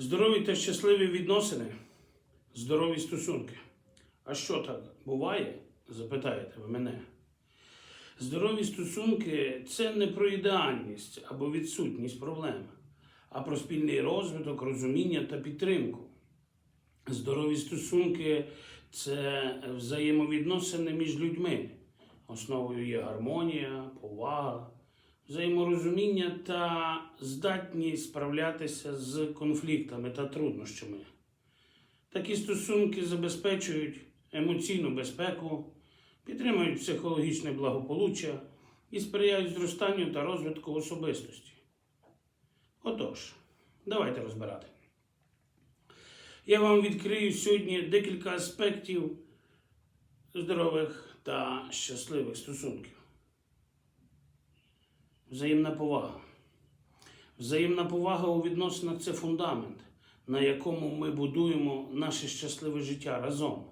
Здорові та щасливі відносини, здорові стосунки. А що так буває? Запитаєте ви мене. Здорові стосунки це не про ідеальність або відсутність проблем, а про спільний розвиток, розуміння та підтримку. Здорові стосунки це взаємовідносини між людьми. Основою є гармонія, повага, взаєморозуміння та здатність справлятися з конфліктами та труднощами. Такі стосунки забезпечують емоційну безпеку, підтримують психологічне благополуччя і сприяють зростанню та розвитку особистості. Отож, давайте розбирати. Я вам відкрию сьогодні декілька аспектів здорових та щасливих стосунків. Взаємна повага. Взаємна повага у відносинах це фундамент, на якому ми будуємо наше щасливе життя разом.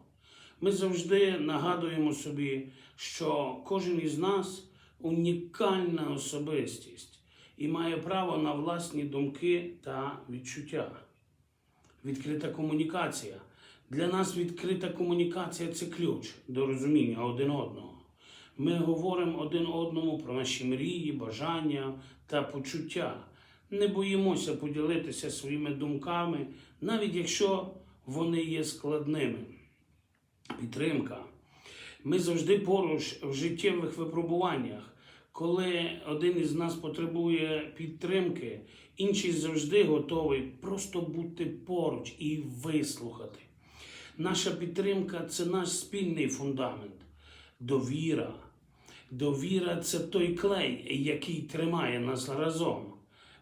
Ми завжди нагадуємо собі, що кожен із нас унікальна особистість і має право на власні думки та відчуття. Відкрита комунікація. Для нас відкрита комунікація це ключ до розуміння один одного. Ми говоримо один одному про наші мрії, бажання та почуття. Не боїмося поділитися своїми думками, навіть якщо вони є складними. Підтримка. Ми завжди поруч в життєвих випробуваннях. Коли один із нас потребує підтримки, інший завжди готовий просто бути поруч і вислухати. Наша підтримка це наш спільний фундамент. Довіра. Довіра це той клей, який тримає нас разом.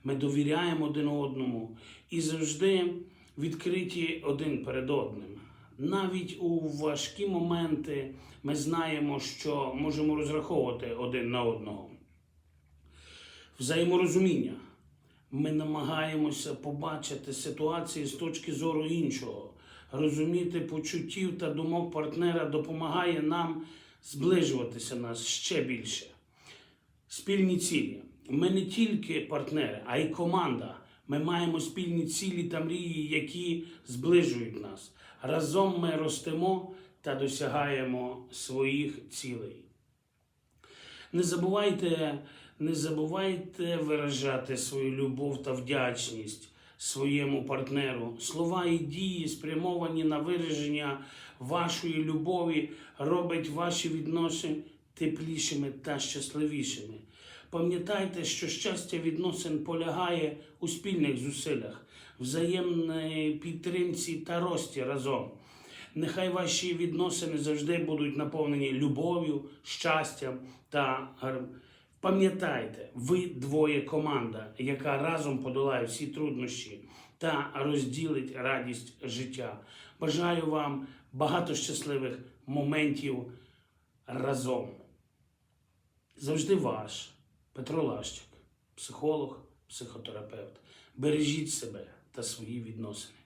Ми довіряємо один одному і завжди відкриті один перед одним. Навіть у важкі моменти ми знаємо, що можемо розраховувати один на одного. Взаєморозуміння. Ми намагаємося побачити ситуації з точки зору іншого. Розуміти почуттів та думок партнера допомагає нам зближуватися нас ще більше. Спільні цілі. Ми не тільки партнери, а й команда. Ми маємо спільні цілі та мрії, які зближують нас. Разом ми ростемо та досягаємо своїх цілей. Не забувайте, не забувайте виражати свою любов та вдячність своєму партнеру. Слова і дії, спрямовані на вираження вашої любові, робить ваші відносини теплішими та щасливішими. Пам'ятайте, що щастя відносин полягає у спільних зусиллях, взаємній підтримці та рості разом. Нехай ваші відносини завжди будуть наповнені любов'ю, щастям та гар- Пам'ятайте, ви двоє команда, яка разом подолає всі труднощі та розділить радість життя. Бажаю вам багато щасливих моментів разом. Завжди ваш Петро Лащик, психолог, психотерапевт. Бережіть себе та свої відносини.